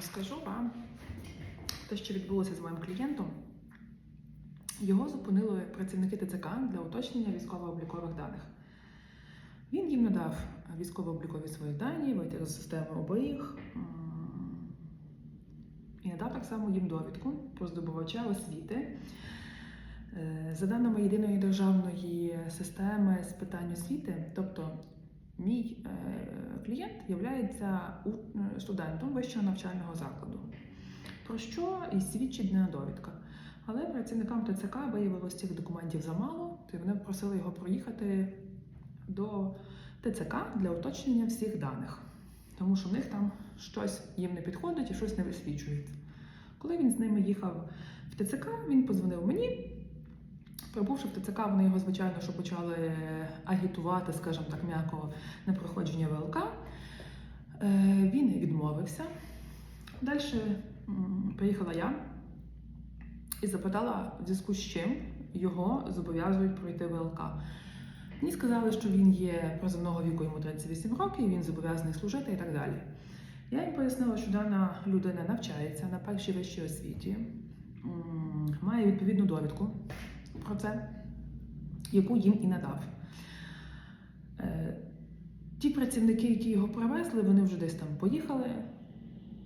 розкажу вам те, що відбулося з моїм клієнтом. Його зупинили працівники ТЦК для уточнення військово-облікових даних. Він їм надав військово-облікові свої дані, витяг з системи оберіг і надав так само їм довідку про здобувача освіти. Е, За даними єдиної державної системи з питань освіти, тобто мій е, клієнт є студентом вищого навчального закладу, про що і свідчить дана довідка. Але працівникам ТЦК виявилось цих документів замало, то вони просили його проїхати до ТЦК для уточнення всіх даних, тому що в них там щось їм не підходить і щось не висвічується. Коли він з ними їхав в ТЦК, він позвонив мені. Прибувши в ТЦК, вони його, звичайно, що почали агітувати, скажімо так, м'яко на проходження ВЛК. Е, Він відмовився. Далі приїхала я і запитала, в зв'язку з чим його зобов'язують пройти ВЛК. Мені сказали, що він є призовного віку, йому 38 років, він зобов'язаний служити і так далі. Я їм пояснила, що дана людина навчається на першій вищій освіті, має відповідну довідку про яку їм і надав. Е, Ті працівники, які його привезли, вони вже десь там поїхали.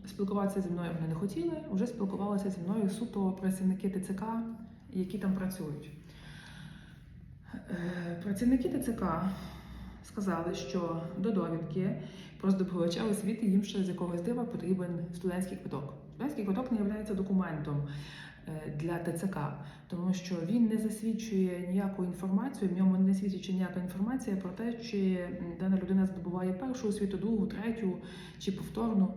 Спілкуватися зі мною вони не хотіли, вже спілкувалися зі мною суто працівники ТЦК, які там працюють. Е, Працівники ТЦК сказали, що до довідки про здобувача освіти їм ще з якогось дива потрібен студентський квиток. Студентський квиток не є документом е, для ТЦК, тому що він не засвідчує ніяку інформацію, в ньому не свідчить ніяка інформація про те, чи дана людина здобуває першу освіту, другу, третю чи повторну.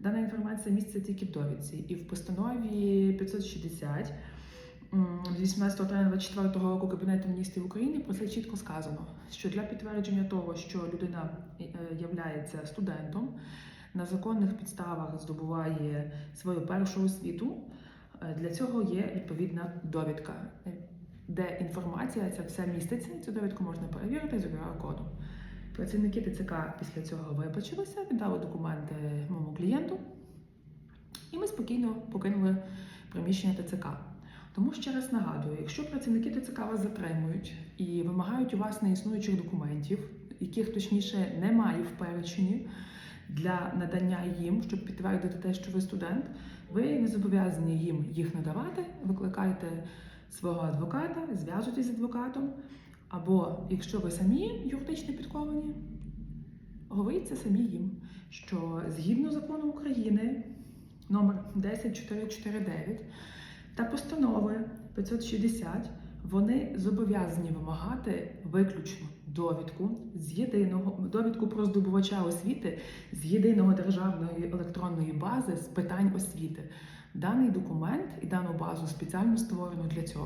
Дана інформація міститься тільки в довідці. І в постанові 560 м, з 18 травня 24 року Кабінету міністрів України про це чітко сказано, що для підтвердження того, що людина е, являється студентом, на законних підставах здобуває свою першу освіту, е, для цього є відповідна довідка, е, де інформація ця вся міститься, цю довідку можна перевірити з QR-кодом. Працівники ТЦК після цього вибачилися, віддали документи моєму клієнту, і ми спокійно покинули приміщення ТЦК. Тому ще раз нагадую, якщо працівники ТЦК вас затримують і вимагають у вас неіснуючих документів, яких точніше немає в перечні для надання їм, щоб підтвердити те, що ви студент, ви не зобов'язані їм їх надавати. Викликайте свого адвоката, зв'яжуйтесь з адвокатом. Або якщо ви самі юридично підковані, говоріть це самі їм, що згідно закону України номер 10449 та постанови 560 вони зобов'язані вимагати виключно довідку з єдиного довідку про здобувача освіти з єдиного державної електронної бази з питань освіти. Даний документ і дану базу спеціально створено для цього.